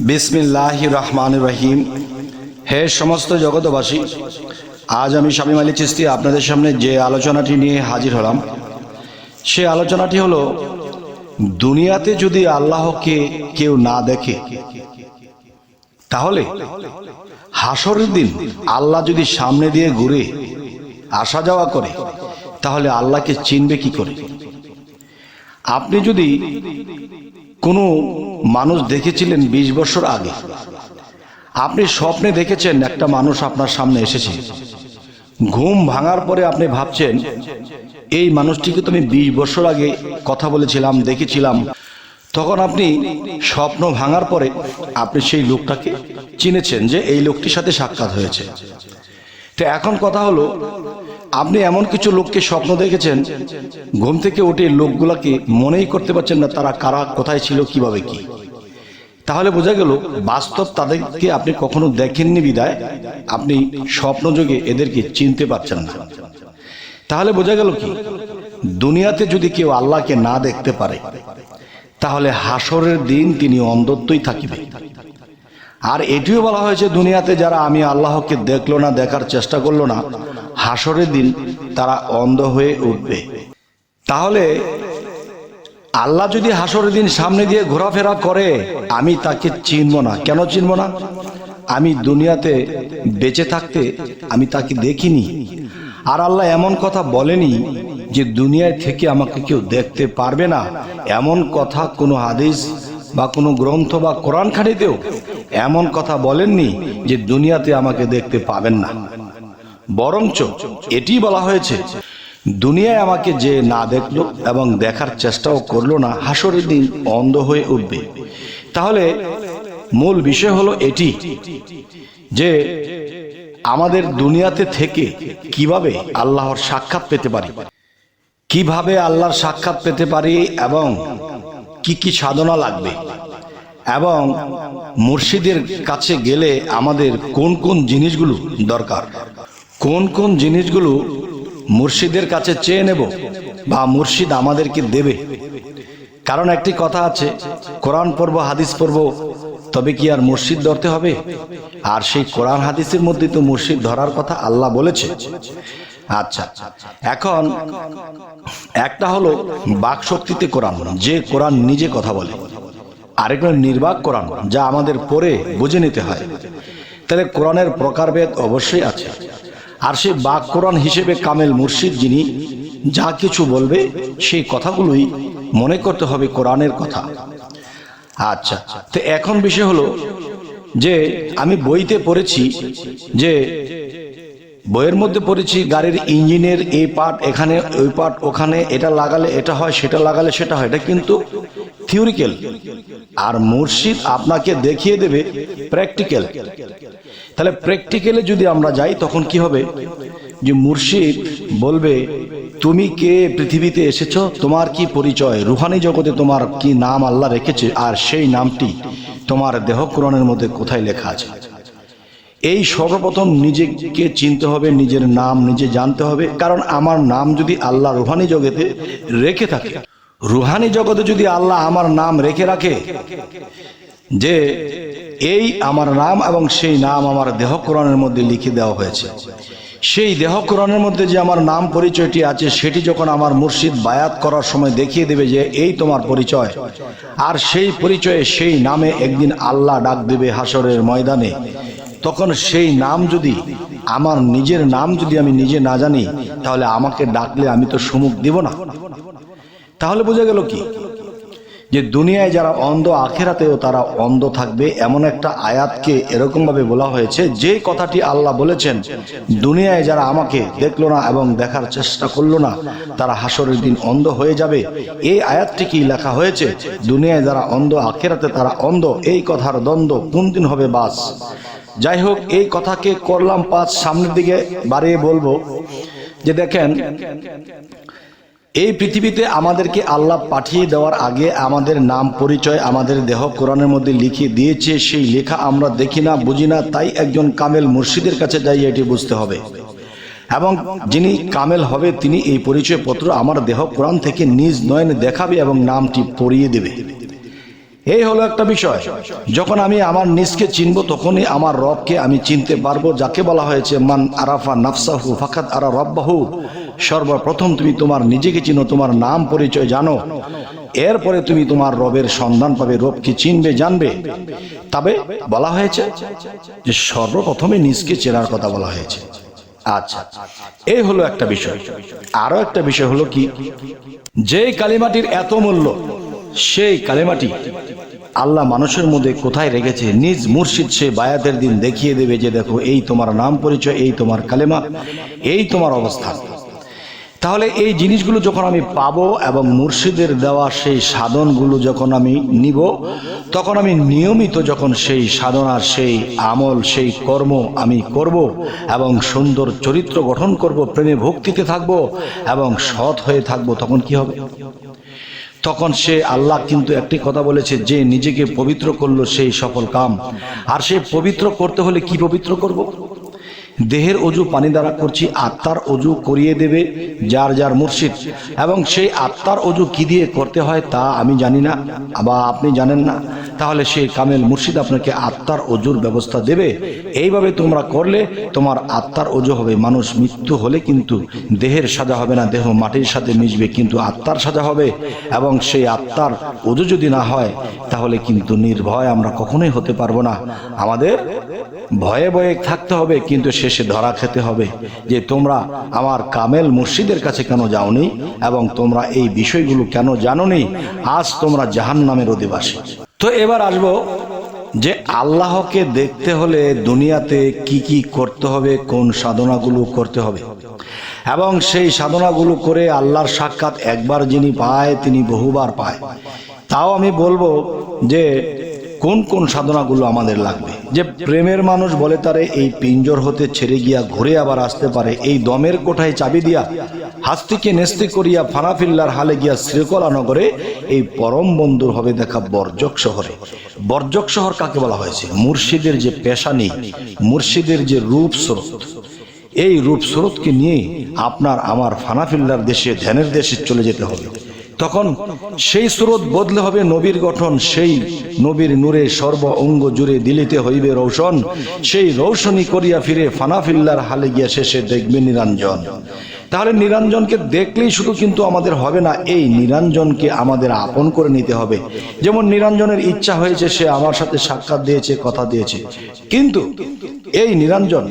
বিসমিল্লাহ রহমান রহিম হে সমস্ত জগতবাসী আজ আমি শামীম আলী চিস্তি আপনাদের সামনে যে আলোচনাটি নিয়ে হাজির হলাম, সে আলোচনাটি হলো, দুনিয়াতে যদি আল্লাহকে কেউ না দেখে, তাহলে হাসরের দিন আল্লাহ যদি সামনে দিয়ে ঘুরে আসা যাওয়া করে, তাহলে আল্লাহকে চিনবে কি করে? আপনি যদি কোনো মানুষ দেখেছিলেন বিশ বছর আগে? আপনি স্বপ্নে দেখেছেন একটা মানুষ আপনার সামনে এসেছে। ঘুম ভাঙার পরে আপনি ভাবছেন, এই মানুষটিকে তো আমি বিশ বছর আগে কথা বলেছিলাম, দেখেছিলাম। তখন আপনি স্বপ্ন ভাঙার পরে আপনি সেই লোকটাকে চিনেছেন যে এই লোকটির সাথে সাক্ষাৎ হয়েছে। তো এখন কথা হলো আপনি এমন কিছু লোককে স্বপ্ন দেখেছেন? ঘুম থেকে উঠে লোকগুলাকে মনেই করতে পারছেন না তারা কারা, কোথায় ছিল, কীভাবে কি। তাহলে বোঝা গেল, বাস্তব তাদেরকে আপনি কখনো দেখেননি বিদায়। আপনি স্বপ্নযোগে এদেরকে চিনতে পারছেন না। তাহলে বোঝা গেল কি, দুনিয়াতে যদি কেউ আল্লাহকে না দেখতে পারে, তাহলে হাসরের দিন তিনি অন্ধত্বই থাকিবে। আর এটিও বলা হয়েছে, দুনিয়াতে যারা আমি আল্লাহকে দেখল না, দেখার চেষ্টা করল না হাসরের দিন তারা অন্ধ হয়ে উঠবে। তাহলে আল্লাহ যদি হাসরের দিন সামনে দিয়ে ঘোরাফেরা করে, আমি তাকে চিনব না। কেন চিনব না? আমি দুনিয়াতে বেঁচে থাকতে আমি তাকে দেখিনি। আর আল্লাহ এমন কথা বলেনি যে দুনিয়ায় থেকে আমাকে কেউ দেখতে পারবে না। এমন কথা কোনো হাদিস বা কোনো গ্রন্থ বা কোরআন খানিতেও এমন কথা বলেননি যে দুনিয়াতে আমাকে দেখতে পাবেন না। বরঞ্চ এটি বলা হয়েছে, দুনিয়ায় আমাকে যে না দেখল এবং দেখার চেষ্টাও করল না, হাসরের দিন অন্ধ হয়ে উঠবে। তাহলে মূল বিষয় হলো এটি, যে আমাদের দুনিয়াতে থেকে কীভাবে আল্লাহর সাক্ষাৎ পেতে পারি, কীভাবে আল্লাহর সাক্ষাৎ পেতে পারি এবং কি কি সাধনা লাগবে, এবং মুর্শিদের কাছে গেলে আমাদের কোন কোন জিনিসগুলো দরকার। কোন কোন জিনিসগুলো মুর্শিদের কাছে চেয়ে নেব বা মুর্শিদ আমাদেরকে দেবে? কারণ একটি কথা আছে, কোরআন পড়ব, হাদিস পড়ব, তবে কি আর মুর্শিদ ধরতে হবে? আর সেই কোরআন হাদিসের মধ্যে তো মুর্শিদ ধরার কথা আল্লাহ বলেছে। আচ্ছা এখন একটা হলো বাক শক্তিতে কোরআন, যে কোরআন নিজে কথা বলে। আরেকটা নির্বাক কোরআন, যা আমাদের পড়ে, বুঝে নিতে হয়। তাহলে কোরআনের প্রকারভেদ অবশ্যই আছে। আর সে বাক কোরআন হিসেবে কামেল মুর্শিদ যিনি যা কিছু বলবে, সেই কথাগুলোই মনে করতে হবে কোরআনের কথা। আচ্ছা তো এখন বিষয় হলো যে আমি বইতে পড়েছি যে বইয়ের মধ্যে পড়েছি গাড়ির ইঞ্জিনের এই পার্ট এখানে, ওই পার্ট ওখানে, এটা লাগালে এটা হয়, সেটা লাগালে সেটা হয়। এটা কিন্তু থিওরিক্যাল আর মুর্শিদ আপনাকে দেখিয়ে দেবে প্র্যাকটিক্যাল তাহলে প্র্যাকটিক্যালে যদি আমরা যাই, তখন কি হবে? যে মুর্শিদ বলবে, তুমি কে পৃথিবীতে এসেছ? তোমার কি পরিচয়? রুহানি জগতে তোমার কি নাম আল্লাহ রেখেছে? আর সেই নামটি তোমার দেহ কোরআনের মধ্যে কোথায় লেখা আছে? এই সর্বপ্রথম নিজেকে চিনতে হবে, নিজের নাম নিজে জানতে হবে। কারণ আমার নাম যদি আল্লাহ রুহানি জগতে রেখে থাকে রুহানি জগতে যদি আল্লাহ আমার নাম রেখে রাখে, যে এই আমার নাম এবং সেই নাম আমার দেহ কোরআনের মধ্যে লিখে দেওয়া হয়েছে। সেই দেহ কোরআনের মধ্যে যে আমার নাম পরিচয়টি আছে, সেটি যখন আমার মুর্শিদ বায়াত করার সময় দেখিয়ে দেবে যে এই তোমার পরিচয়, আর সেই পরিচয়ে সেই নামে একদিন আল্লাহ ডাক দেবে হাসরের ময়দানে। তখন সেই নাম যদি, আমার নিজের নাম যদি আমি নিজে না জানি, তাহলে আমাকে ডাকলে আমি তো সুমুখ দিব না। তাহলে বোঝা গেল কি? যে দুনিয়ায় যারা অন্ধ, আখেরাতেও তারা অন্ধ থাকবে এমন একটা আয়াতকে এরকম ভাবে বলা হয়েছে যে কথাটি আল্লাহ বলেছেন, দুনিয়ায় যারা আমাকে দেখল না এবং দেখার চেষ্টা করল না, তারা হাসরের দিন অন্ধ হয়ে যাবে। এই আয়াতটি কি লেখা হয়েছে? দুনিয়ায় যারা অন্ধ, আখেরাতে তারা অন্ধ, এই কথার দ্বন্দ্ব কোন দিন হবে বাস? যাই হোক, এই কথাকে করলাম পাঁচ সামনের দিকে বাড়িয়ে বলব যে দেখেন এই পৃথিবীতে আমাদেরকে আল্লাহ পাঠিয়ে দেওয়ার আগে আমাদের নাম পরিচয়, আমাদের দেহ কোরআনের মধ্যে লিখে দিয়েছে। সেই লেখা আমরা দেখি না, বুঝি না, তাই একজন কামেল মুর্শিদের কাছে যাই, এটি বুঝতে হবে। এবং যিনি কামেল হবে, তিনি এই পরিচয় পত্র আমার দেহ কোরআন থেকে নিজ নয়নে দেখাবে এবং নামটি পড়িয়ে দেবে। এই হলো একটা বিষয়। যখন আমি আমার নিজকে চিনব, তখনই আমার রবকে আমি চিনতে পারব, যাকে বলা হয়েছে, মান আরাফা নাফসাহু ফাকাত আরা রব্বাহু। সর্বপ্রথম তুমি তোমার নিজেকে চিনো, তোমার নাম পরিচয় জানো। এরপরে তুমি তোমার রবের সন্ধান পাবে রবকে চিনবে, জানবে। তবে বলা হয়েছে যে সর্বপ্রথমে নিজকে চেনার কথা বলা হয়েছে। আচ্ছা এই হলো একটা বিষয়। আরও একটা বিষয় হলো কি, যে কালিমাটির এত মূল্য, সেই কালিমাটি আল্লাহ মানুষের মধ্যে কোথায় রেখেছে? নিজ মুর্শিদ সে বায়াতের দিন দেখিয়ে দেবে যে দেখো, এই তোমার নাম পরিচয়, এই তোমার কালেমা, এই তোমার অবস্থান। তাহলে এই জিনিসগুলো যখন আমি পাবো এবং মুর্শিদের দেওয়া সেই সাধনগুলো যখন আমি নিব, তখন আমি নিয়মিত যখন সেই সাধনার সেই আমল, সেই কর্ম আমি করব এবং সুন্দর চরিত্র গঠন করব, প্রেমে ভক্তিতে থাকব এবং সৎ হয়ে থাকব, তখন কি হবে তখন সে আল্লাহ কিন্তু একটি কথা বলেছে, যে নিজেকে পবিত্র করল সেই সফল কাম আর সে পবিত্র করতে হলে কি পবিত্র করব। দেহের অজু পানি দ্বারা করছি, আত্মার অজু করিয়ে দেবে যার যার মুর্শিদ। এবং সেই আত্মার অজু কি দিয়ে করতে হয় তা আমি জানি না, বা আপনি জানেন না। তাহলে সেই কামেল মুর্শিদ আপনাকে আত্মার অজুর ব্যবস্থা দেবে। এইভাবে তোমরা করলে তোমার আত্মার অজু হবে। মানুষ মৃত্যু হলে কিন্তু দেহের সাজা হবে না, দেহ মাটির সাথে মিশবে, কিন্তু আত্মার সাজা হবে। এবং সেই আত্মার অজু যদি না হয়, তাহলে কিন্তু নির্ভয় আমরা কখনোই হতে পারব না। আমাদের ভয়ে ভয়ে থাকতে হবে, কিন্তু শেষে ধরা খেতে হবে যে তোমরা আমার কামেল মুর্শিদের কাছে কেন যাওনি এবং তোমরা এই বিষয়গুলো কেন জানোনি? আজ তোমরা জাহান নামের অধিবাসী। তো এবার আসব যে আল্লাহকে দেখতে হলে দুনিয়াতে কি কি করতে হবে, কোন সাধনাগুলো করতে হবে। এবং সেই সাধনাগুলো করে আল্লাহর সাক্ষাৎ একবার যিনি পায়, তিনি বহুবার পায়। তাও আমি বলব যে কোন কোন সাধনাগুলো আমাদের লাগবে? যে প্রেমের মানুষ বলে তারে, এই পিঞ্জর হতে ছেড়ে গিয়া ঘুরে আবার আসতে পারে। এই দমের কোঠায় চাবি দিয়া হাস্তিকে নেস্তি করিয়া ফানাফিল্লার হালে গিয়া শ্রীকলা নগরে এই পরম বন্ধুর হবে দেখা বর্জক শহরে। বর্জক শহর কাকে বলা হয়েছে? মুর্শিদের যে পেশা নেই, মুর্শিদের যে রূপ স্রোত। এই রূপ স্রোতকে নিয়ে আপনার, আমার ফানাফিল্লার দেশে, ধ্যানের দেশে চলে যেতে হবে। তখন সেই স্রোত বদলে হবে নবীর গঠন, সেই নবীর নূরে সর্ব অঙ্গ জুড়ে দিলিতে হইবে রৌশন সেই রৌশনী করিয়া ফিরে ফানাফিল্লার হালে গিয়া শেষে দেখবে নিরঞ্জন। তাহলে নিরঞ্জনকে দেখলেই শুধু কিন্তু আমাদের হবে না, এই নিরঞ্জনকে আমাদের আপন করে নিতে হবে। যেমন নিরঞ্জনের ইচ্ছা হয়েছে, সে আমার সাথে সাক্ষাৎ দিয়েছে, কথা দিয়েছে। কিন্তু এই নিরঞ্জন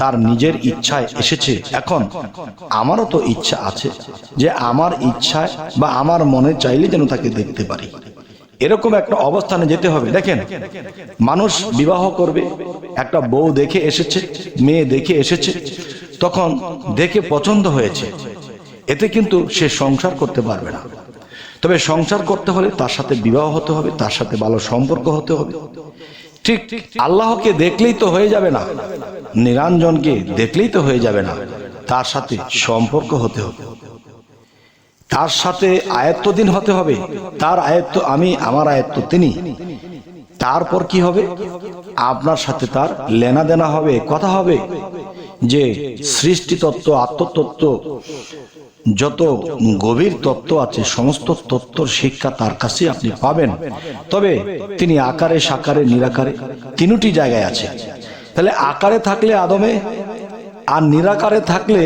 তার নিজের ইচ্ছায় এসেছে। এখন আমারও তো ইচ্ছা আছে যে আমার ইচ্ছায় বা আমার মনে চাইলে যেন তাকে দেখতে পারি। এরকম একটা অবস্থানে যেতে হবে। দেখেন, মানুষ বিবাহ করবে, একটা বউ দেখে এসেছে, মেয়ে দেখে এসেছে তখন দেখে পছন্দ হয়েছে। এতে কিন্তু সে সংসার করতে পারবে না। তবে সংসার করতে হলে তার সাথে বিবাহ হতে হবে, তার সাথে ভালো সম্পর্ক হতে হবে। ঠিক আল্লাহকে দেখলেই তো হয়ে যাবে না। নিরঞ্জনকে দেখলেই তো হয়ে যাবে না। তার সাথে সম্পর্ক হতে হবে। তার সাথে আয়ত্তদিন হতে হবে। তার আয়ত্ত আমি, আমার আয়ত্ত তিনি। তারপর কি হবে? আপনার সাথে তার লেনা দেনা হবে, কথা হবে। যে সৃষ্টি তত্ত্ব আত্মতত্ত্ব, যত গভীর তত্ত্ব আছে, সমস্ত তত্ত্বর শিক্ষা তার কাছে আপনি পাবেন। তবে তিনি আকারে, সাকারে, নিরাকারে তিনটি জায়গায় আছে। তাহলে আকারে থাকলে আদমে, আর নিরাকারে থাকলে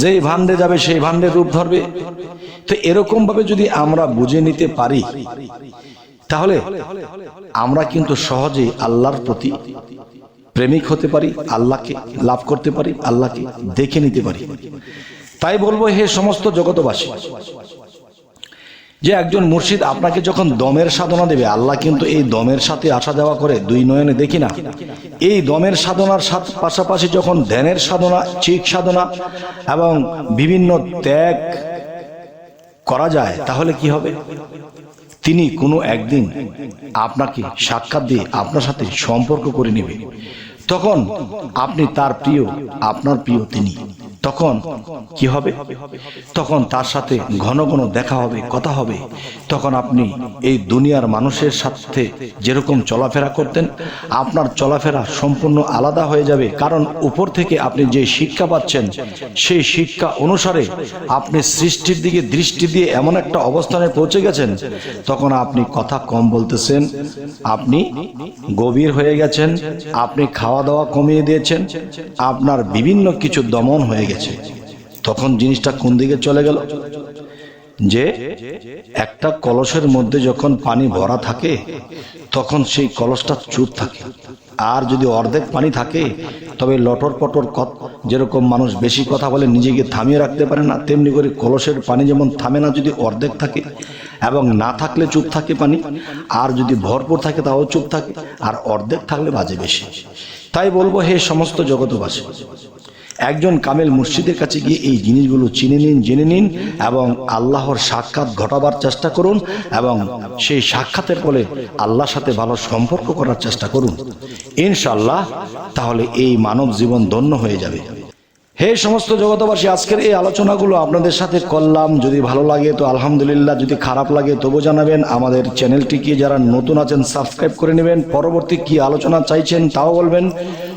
যেই ভান্ডে যাবে, সেই ভান্ডের রূপ ধরবে। তো এরকম ভাবে যদি আমরা বুঝে নিতে পারি, তাহলে আমরা কিন্তু সহজেই আল্লাহর প্রতি প্রেমিক হতে পারি, আল্লাহকে লাভ করতে পারি, আল্লাহকে দেখে নিতে পারি। তাই বলব, হে সমস্ত জগতবাসী যে একজন মুর্শিদ আপনাকে যখন দমের সাধনা দেবে, আল্লাহ কিন্তু এই দমের সাথে আসা যাওয়া করে দুই নয়নে দেখি না। এই দমের সাধনার পাশাপাশি যখন ধ্যানের সাধনা চিক সাধনা এবং বিভিন্ন ত্যাগ করা যায়, তাহলে কি হবে? তিনি কোনো একদিন আপনাকে সাক্ষাৎ দিয়ে আপনার সাথে সম্পর্ক করে নেবে। তখন আপনি তার প্রিয় আপনার প্রিয় তিনি। তখন কি হবে? তখন তার সাথে ঘন ঘন দেখা হবে, কথা হবে। তখন আপনি এই দুনিয়ার মানুষের সাথে যেরকম চলাফেরা করতেন, আপনার চলাফেরা সম্পূর্ণ আলাদা হয়ে যাবে। কারণ উপর থেকে আপনি যে শিক্ষা পাচ্ছেন, সেই শিক্ষা অনুসারে আপনি সৃষ্টির দিকে দৃষ্টি দিয়ে এমন একটা অবস্থানে পৌঁছে গেছেন, তখন আপনি কথা কম বলতেছেন, আপনি গভীর হয়ে গেছেন, আপনি খাওয়া দাওয়া কমিয়ে দিয়েছেন, আপনার বিভিন্ন কিছু দমন হয়ে গেছে। তখন জিনিসটা কোন দিকে চলে গেল? যে একটা কলসের মধ্যে যখন পানি ভরা থাকে, তখন সেই কলসটা চুপ থাকে। আর যদি অর্ধেক পানি থাকে, তবে লটর পটর যেরকম মানুষ বেশি কথা বলে, নিজেকে থামিয়ে রাখতে পারে না, তেমনি করে কলসের পানি যেমন থামে না যদি অর্ধেক থাকে, এবং না থাকলে চুপ থাকে পানি, আর যদি ভরপুর থাকে তাও চুপ থাকে, আর অর্ধেক থাকলে বাজে বেশি। তাই বলব, হে সমস্ত জগতবাসী একজন কামেল মুর্শিদের কাছে গিয়ে এই জিনিসগুলো চিনে নিন, জেনে নিন এবং আল্লাহর সাক্ষাৎ ঘটাবার চেষ্টা করুন এবং সেই সাক্ষাতের ফলে আল্লাহর সাথে ভালো সম্পর্ক করার চেষ্টা করুন। ইনশাল্লাহ তাহলে এই মানব জীবন ধন্য হয়ে যাবে। হে সমস্ত জগতবাসী আজকের এই আলোচনাগুলো আপনাদের সাথে করলাম। যদি ভালো লাগে তো আলহামদুলিল্লাহ, যদি খারাপ লাগে তবু জানাবেন। আমাদের চ্যানেলটিকে যারা নতুন আছেন, সাবস্ক্রাইব করে নেবেন। পরবর্তী কি আলোচনা চাইছেন তাও বলবেন।